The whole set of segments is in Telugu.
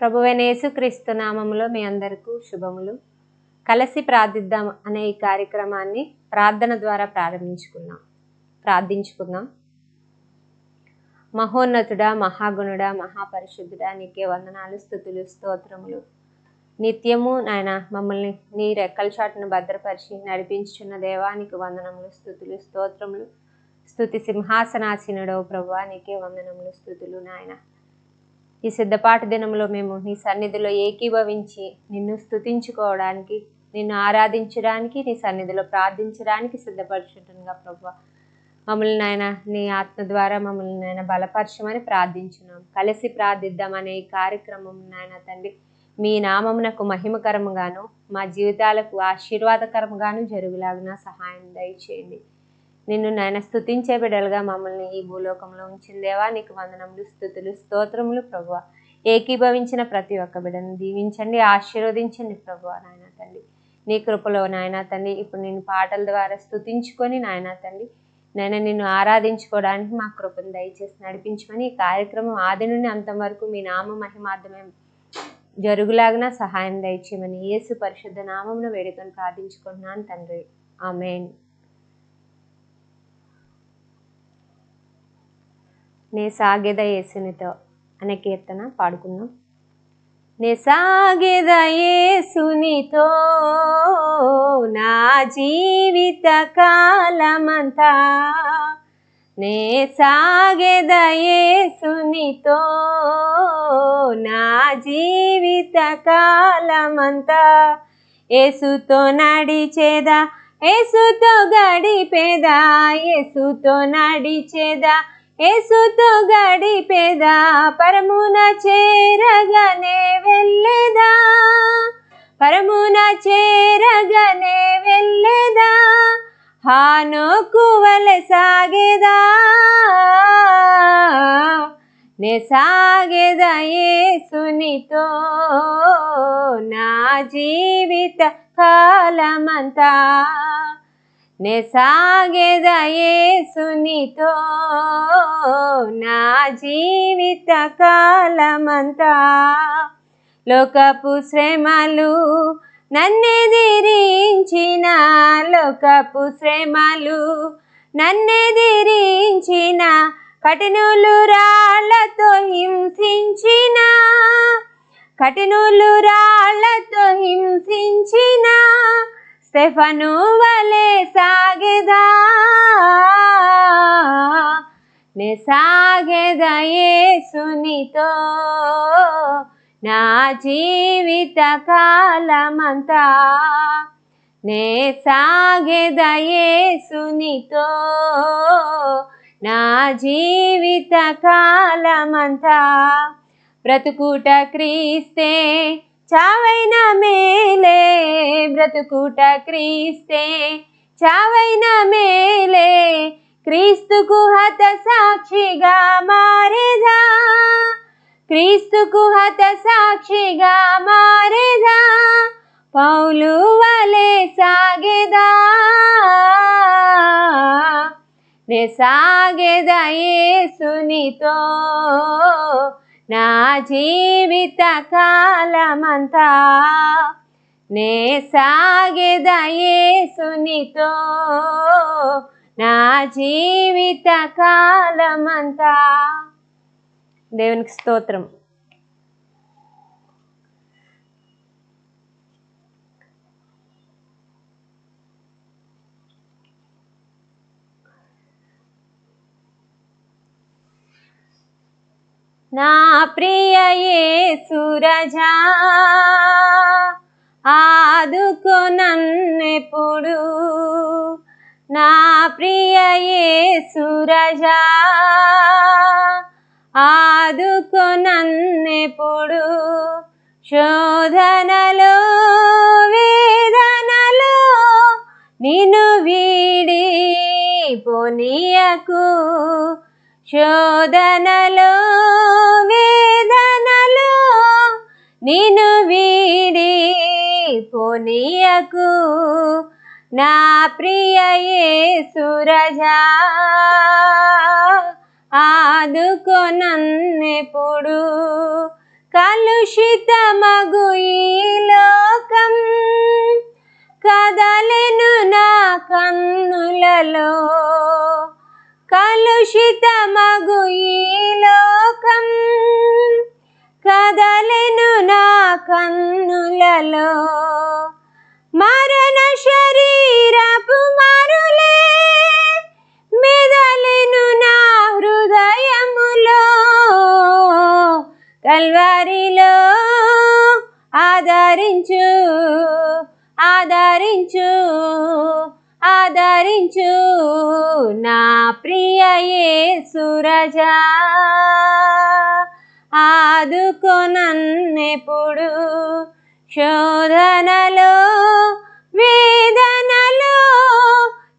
ప్రభువైన యేసుక్రీస్తు నామములో మీ అందరికీ శుభములు. కలిసి ప్రార్థిద్దాం అనే ఈ కార్యక్రమాన్ని ప్రార్థన ద్వారా ప్రారంభించుకున్నాం. ప్రార్థించుకుందాం. మహోన్నతుడా మహాగుణుడా మహాపరిశుద్ధుడా నీకే వందనాలు స్థుతులు స్తోత్రములు. నిత్యము నాయన మమ్మల్ని నీ రెక్కల చాటును భద్రపరిచి నడిపించుచున్న దేవానికి వందనములు స్థుతులు స్తోత్రములు. స్థుతి సింహాసనాసీనుడవు ప్రభువా నీకే వందనములు స్థుతులు నాయన. ఈ సిద్ధపాటు దినంలో మేము నీ సన్నిధిలో ఏకీభవించి నిన్ను స్తుతించుకోవడానికి నిన్ను ఆరాధించడానికి నీ సన్నిధిలో ప్రార్థించడానికి సిద్ధపరుచుంటుందిగా ప్రభు మమ్మల్ని నాయన నీ ఆత్మ ద్వారా మమ్మల్ని నాయన బలపరచమని ప్రార్థించున్నాం. కలిసి ప్రార్థిద్దామనే ఈ కార్యక్రమం నాయన తండ్రి. మీ నామమునకు మహిమకరముగాను మా జీవితాలకు ఆశీర్వాదకరముగాను జరుగులాగిన సహాయం దయచేయండి. నిన్ను నాయన స్థుతించే బిడ్డలుగా మమ్మల్ని ఈ భూలోకంలో ఉంచిన దేవా నీకు వందనములు స్థుతులు స్తోత్రములు ప్రభువ. ఏకీభవించిన ప్రతి ఒక్క బిడ్డను దీవించండి ఆశీర్వదించండి ప్రభువ నాయన తండ్రి. నీ కృపలో నాయన తండ్రి ఇప్పుడు నేను పాటల ద్వారా స్తుతించుకొని నాయన తండ్రి నేను నిన్ను ఆరాధించుకోవడానికి మా కృపను దయచేసి నడిపించమని ఈ కార్యక్రమం ఆది నుండి అంతం వరకు మీ నామ మహిమార్థమే జరుగులాగిన సహాయం దయచేయమని యేసు పరిశుద్ధ నామమును వేడుకొని ప్రార్థించుకుంటున్నాను తండ్రి. ఆమెన్. నే సాగేద యేసునితో అనే కీర్తన పాడుకుందాం. నే సాగేద యేసునితో నా జీవిత కాలమంతా నే సాగేద యేసునితో నా జీవిత కాలమంతా ఏసుతో నడిచేదా ఏసుతో గడిపేదా ఏసుతో నడిచేదా ఏసుతో గడిపేదా? పరమున చేరగనే వెళ్ళేదా? పరమున చేరగనే వెళ్ళేదా? హానోకు వలె సాగేదా? నే సాగేదా ఏసునితో నా జీవిత కాలమంతా నే సాగేద యేసునితో నా జీవిత కాలమంతా. లోకపు శ్రమలు నన్నెదిరించిన లోకపు శ్రమలు నన్నెదిరించిన కఠినులు రాళ్ళతో హింసించిన కఠినులు రాళ్ళతో హింసించిన స్టెఫను వలె సాగెదా? నే సాగెద యేసునితో? నా జీవిత కాలమంతా నే సాగెద యేసునితో? నా జీవిత కాలమంతా బ్రతుకుట క్రీస్తే చావైన మేలే బ్రతుకుట క్రీస్తే. చావైన మేలే క్రీస్తుకు హత సాక్షిగా మారేదా. క్రీస్తుకు హత సాక్షిగా మారేదా. పౌలు వలే సాగేదా. నే సాగేదా యేసునితో. నా జీవిత కాలమంతా నే సాగెదయేసునితో నా జీవిత కాలమంతా. దేవునికి స్తోత్రం. నా ప్రియ సురజా ఆదుకో నన్నెప్పుడు. నా ప్రియయే సురజా ఆదుకో నన్నెప్పుడు. శోధనలో వేదనలో నిన్ను వీడి పోనీయకు. శోధనలో నిన్ను వీడి పోనీయకు నా ప్రియయే సురజా ఆదుకో నన్నెప్పుడు కలుషితమగు ఈ లోకం. కదలెను నా కన్నులలో కలుషితమగు ఈ కన్నులలో మరణ శరీరపు మరులే మెదలను నా హృదయములో. కల్వారిలో ఆదరించు ఆదరించు ఆదరించు నా ప్రియ సురజా ఆదుకొనన్నెప్పుడు శోధనలో వేదనలో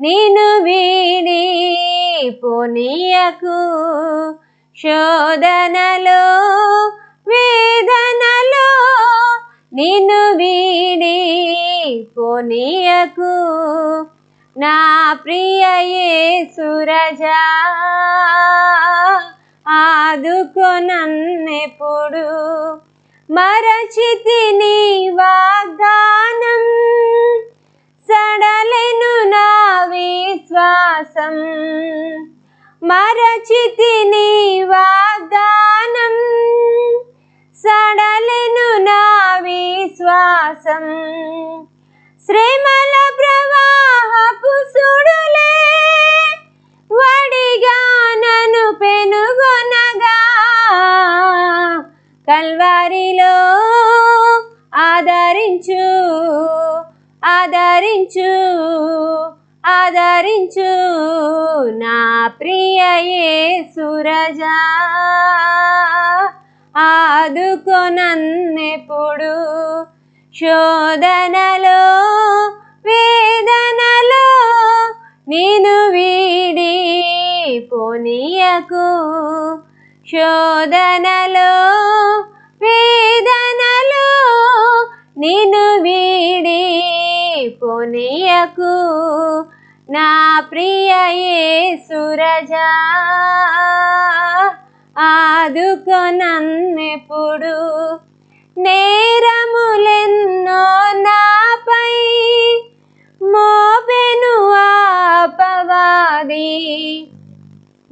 నిన్ను వీడి పోనీయకు. శోధనలో వేదనలో నిన్ను వీడి పోనీయకు. నా ప్రియ సురజా ఆదుకొనన్నెప్పుడు మరచితి నీ వాగ్దానం సడలెను నా విశ్వాసం. మరచితి నీ వాగ్దానం సడలెను నా విశ్వాసం. శ్రీమల ప్రవాహపు సుడులే ఆదరించు ఆదరించు నా ప్రియ యేసురజా ఆదుకొనన్నెప్పుడు శోధనలో వేదనలో నేను వీడి పోనీయకు. శోధనలో వేదనలో నేను వీడి పోనీయకు నా ప్రియ యేసురజా ఆదుకొనన్నెప్పుడు నేరములెన్నో నాపై మోపెను ఆపవాది.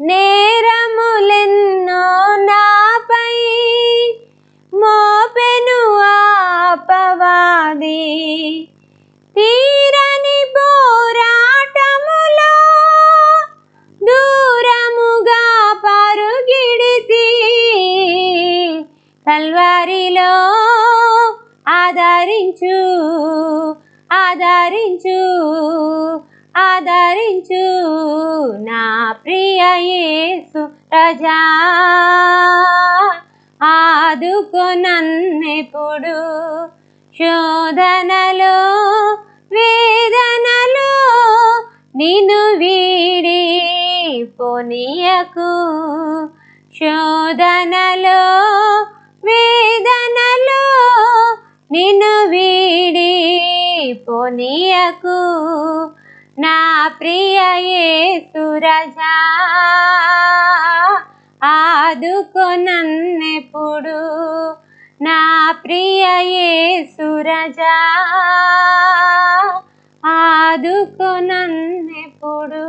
నేరములెన్నో నాపై మోపెను ఆపవాది. తీరని పోరాటములో దూరముగా పరుగిడితి కల్వారిలో ఆదరించు ఆదరించు ఆదరించు నా ప్రియ యేసు రజా. ఆదుకొనన్నెప్పుడు శోధనలో వేదనలో నిన్ను వీడి పొనియకు. శోధనలో వేదనలో నిన్ను వీడి పొనియకు. నా ప్రియ యేసురజా ఆదుకొనన్నెప్పుడు నా ప్రియయే సురజా ఆదుకు నన్నెప్పుడు